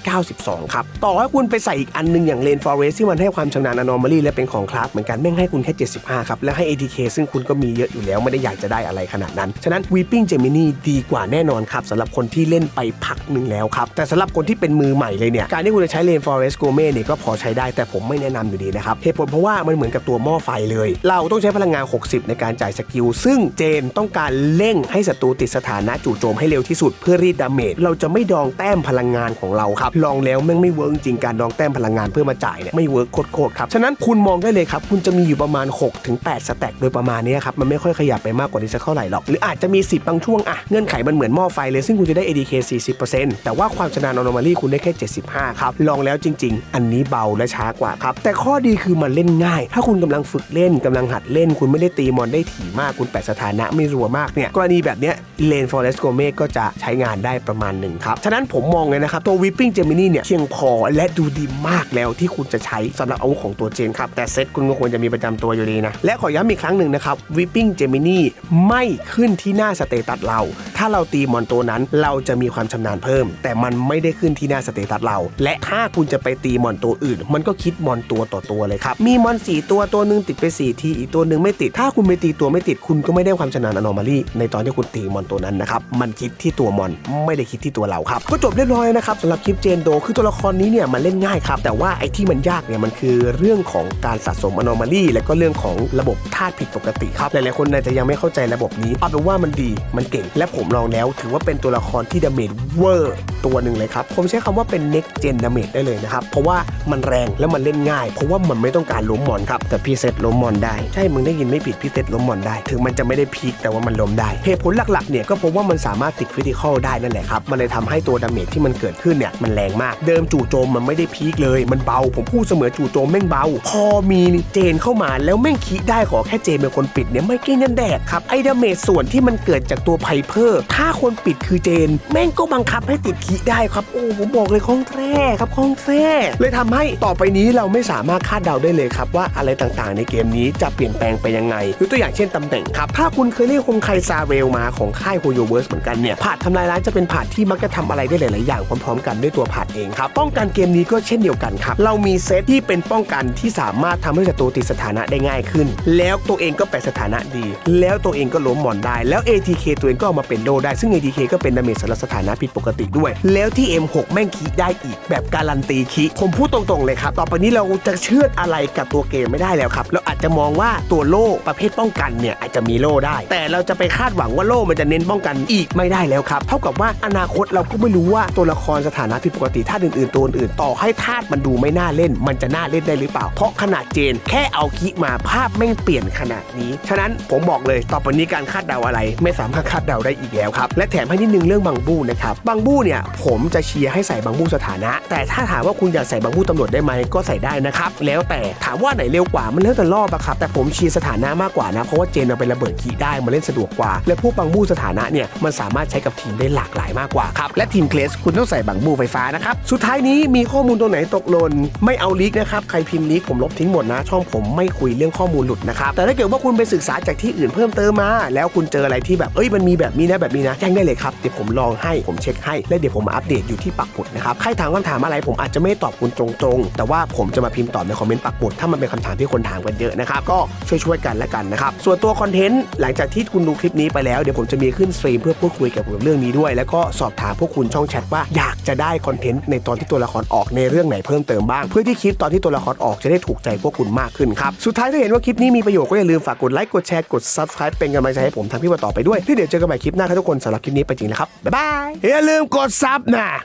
192 ครับ ต่อให้คุณไปใส่อีกอันหนึงอย่าง Rain Forest ที่มันให้ความชำนาญ anomaly และเป็นของคลาสเหมือนกันแม่งให้คุณแค่ 75 ครับและให้ ATK ซึ่งคุณก็มีเยอะอยู่แล้วไม่ได้อยากจะได้อะไรขนาดนั้น ฉะนั้น Weeping Gemini ดีกว่าแน่นอนครับสำหรับคนที่เล่นไปพักหนึ่งแล้วครับ แต่สำหรับคนที่เป็นมือใหม่เลยเนี่ย การที่คุณจะใช้ Rain Forest Gourmet เนี่ยก็พอใช้ได้แต่ผมไม่แนะนำอยู่ดีนะครับเหตุผลเพราะว่ามันเหมือนกับตัวหม้อไฟเลย เราต้องใช้พลังงาน 60 ในการจ่ายสกิลซึ่งเจนต้องการเร่งให้ศัตรูติดสถานะจู่โจมให้เร็วที่สุดเพื่อรีดดาเมจเราจะไม่ดองแต้มพลังงานของเราครับลองแล้วแม่งไม่เวิร์กจริงการดองแต้มพลังงานเพื่อมาจ่ายเนี่ยไม่เวิร์กโคตรๆครับฉะนั้นคุณมองได้เลยครับคุณจะมีอยู่ประมาณ6-8สแต็กโดยประมาณนี้ครับ มันไม่ค่อยขยับไปมากกว่านี้สักเท่าไหร่หรอก หรืออาจจะมี 10 บางช่วงอะเงื่อนไขมันเหมือนหม้อไฟเลยซึ่งคุณจะได้ ADK 40%แต่ว่าความชำนาญ anomaly คุณได้แค่ 75 ครับ ลองแล้วจริง ๆ อันนี้เบาและช้ากว่าครับ แต่ข้อดีคือมันเล่นง่าย ถ้าคุณกำลังฝึกเล่นกำลังหัดเล่น คุณไม่ได้ตีมอนได้ถี่มากคุณแปะสถานะไม่รัวมากเนี่ยกรณีแบบเนี้ยเลนฟอเรสโกเมก็จะใช้งานได้ประมาณหนึ่งครับ ฉะนั้นผมมองเลยนะครับตัว Whipping Gemini เนี่ยเพียงพอและดูดีมากแล้วที่คุณจะใช้สำหรับอาวุธของตัวเจนครับแต่เซตคุณก็ควรจะมีประจำตัวอยู่ดีนะและขอย้ำอีกครั้งหนึ่งนะครับ Whipping Gemini ไม่ขึ้นที่หน้าสเตตัสเรา ถ้าเราตีมอนตัวนั้นเราจะมีความชำนาญเพิ่ม แต่มันไม่ได้ขึ้นที่หน้าสเตตัสเรา และถ้าคุณจะไปตีมอนตัวอื่น มันก็คิดมอนตัวต่อตัวเลยครับ มีมอนสี่ตัวตัวหนึ่งติดไปสี่ทีอีกตัวหนึ่งไม่ติด ถ้าคุณไปตีตัวไม่ติดคุณก็ไม่ได้ความชำนาญ anomaly ในตอนที่คุณตีมอนตัวนั้นนะครับมันคิดที่ตัวมอนไม่ได้คิดที่ตัวเราครับก็จบเรียบร้อยนะครับสำหรับคลิปเจนโดคือตัวละครนี้เนี่ยมันเล่นง่ายครับแต่ว่าไอ้ที่มันยากเนี่ยมันคือเรื่องของการสะสม anomaly และก็เรื่องของระบบธาตุผิดปกติครับหลายๆคนอาจจะยังไม่เข้าใจระบบนี้เอาเป็นว่ามันดีมันเก่ง และผมลองแล้ว ถือว่าเป็นตัวละครที่ดาเมจเวอร์ตัวหนึ่งเลยครับ ผมใช้คำว่าเป็น next gen damage ได้เลยนะครับ เพราะว่ามันแรงและมันเล่นง่าย เพราะว่ามันไม่ต้องการล้มมอนครับ แต่พี่เซตล้มมอนได้ ใช่ มึงได้ยินไม่ผิดพี่เซตล้มมอนได้ ถึงมันจะไม่ได้พีคแต่ว่ามันล้มได้ เหตุผลหลักๆเนี่ยก็เพราะว่ามันสามารถติดคริติคอลได้นั่นแหละครับ มันเลยทำให้ตัวดาเมจที่มันเกิดขึ้นเนี่ยมันแรงมาก เดิมจู่โจมมันไม่ได้พีคเลย มันเบา ผมพูดเสมอจู่โจมแม่งเบา พอมีเจนเข้ามาแล้วแม่งคีได้ขอแค่เจเป็นคนปิดเนี่ยไม่กินยันแดกครับไอดาเมจส่วนที่มันเกิดจากตัวไพเพอร์ถ้าคนปิดคือเจน แม่งก็บังคับให้ติดคีได้ครับโอ้ผมบอกเลยของแท้ครับของแท้เลยทำให้ต่อไปนี้เราไม่สามารถคาดเดาได้เลยครับว่าอะไรต่างๆ ในเกมนี้จะเปลี่ยนแปลงไปยังไงยกตัวอย่างเช่นตำแหน่งครับถ้าคุณเคยเรียกคงไคซาเวลมาของค่ายโฮโยเวิร์สเหมือนกันเนี่ยผาดทำลายล้างจะเป็นผาดที่มักจะทำอะไรได้หลายๆอย่างพร้อมๆกันด้วยตัวผาดเองครับป้องกันเกมนี้ก็เช่นเดียวกันครับเรามีเซตที่เป็นป้องกันที่สามารถทำให้ศัตรูติดสถานะได้ง่ายขึ้นแล้วตัวเองก็แปะสถานะดี แล้วตัวเองก็ล้มหมอนได้ แล้ว ATK ตัวเองก็เอามาเป็นโดได้ ซึ่ง ATK ก็เป็นดาเมจสำหรับสถานะผิดปกติด้วย แล้วที่ M6 แม่งคีได้อีก แบบการันตีคีผมพูดตรงๆเลยครับ ต่อไปนี้เราจะเชื่ออะไรกับตัวเกมไม่ได้แล้วครับ เราอาจจะมองว่าตัวโล่ประเภทป้องกันเนี่ยอาจจะมีโล่ได้ แต่เราจะไปคาดหวังว่าโล่มันจะเน้นป้องกันอีกไม่ได้แล้วครับ เท่ากับว่าอนาคตเราก็ไม่รู้ว่าตัวละครสถานะผิดปกติธาตุอื่นๆตัวอื่นๆต่อให้ธาตุมันดูไม่น่าเล่น มันจะน่าเล่นได้หรือเปล่า เพราะขนาดเจนแค่เอาคิมาภาพแม่งปลี่ยนขนาดนี้ ฉะนั้นผมบอกเลยต่อไปนี้การคาดเดาอะไร ไม่สามารถคาดเดาได้อีกแล้วครับ และแถมให้นิดนึงเรื่องบังบูนะครับบังบูเนี่ยผมจะเชียร์ให้ใส่บังบูสถานะ แต่ถ้าถามว่าคุณอยากใส่บังบูตำรวจได้ไหมก็ใส่ได้นะครับแล้วแต่ถามว่าไหนเร็วกว่ามันแล้วแต่รอบอะครับแต่ผมเชียร์สถานะมากกว่านะเพราะว่าเจนเอาไประเบิดคีได้มาเล่นสะดวกกว่า และพวกบังบูสถานะเนี่ยมันสามารถใช้กับทีมได้หลากหลายมากกว่าครับและทีมเคลสคุณต้องใส่บังบูไฟฟ้านะครับสุดท้ายนี้มีข้อมูลตรงไหนตกหล่นไม่เอาลีกนะครับใครพิมพ์ลีกผมลบทิ้งหมดนะช่องผมไม่คุยเรื่องข้อมูลหลุดนะครับแต่ถ้าเกิดว่าคุณไปศึกษาจากที่อื่นเพิ่มเติมมา แล้วคุณเจออะไรที่แบบเอ้ยมันมีแบบนี้นะแบบนี้นะแจ้งได้เลยครับเดี๋ยวผมลองให้ผมเช็คให้และเดี๋ยวผมมาอัปเดตอยู่ที่ปักหมุดนะครับใครถามคำถามอะไรผมอาจจะไม่ตอบคุณตรงๆ แต่ว่าผมจะมาพิมพ์ตอบในคอมเมนต์ปักหมุดถ้ามันเป็นคำถามที่คนถามกันเยอะนะครับก็ช่วยๆกันแล้วกันนะครับส่วนตัวคอนเทนต์หลังจากที่คุณดูคลิปนี้ไปแล้วเดี๋ยวผมจะมีขึ้นสตรีมเพื่อพูดคุยเกี่ยวกับเรื่องนี้ด้วย แล้วก็สอบถามพวกคุณช่องแชทว่าอยากจะได้คอนเทนต์ในตอนที่ตัวละครออกในเรื่องไหนเพิ่มเติมบ้าง เพื่อที่คลิปตอนที่ตัวละครออกจะได้ถูกใจพวกคุณมากขึ้นครับสุดท้ายถ้าเห็นว่าคลิปนี้มีประโยชน์ก็อย่าลืมฝากกดไลค์กดแชร์กด subscribe เป็นกำลังใจให้ผมทำคลิปต่อไปด้วยที่เดี๋ยวเจอกันใหม่คลิปหน้าครับทุกคนสำหรับคลิปนี้ไปจริงนะครับบ๊ายบายอย่าลืมกดซับนะ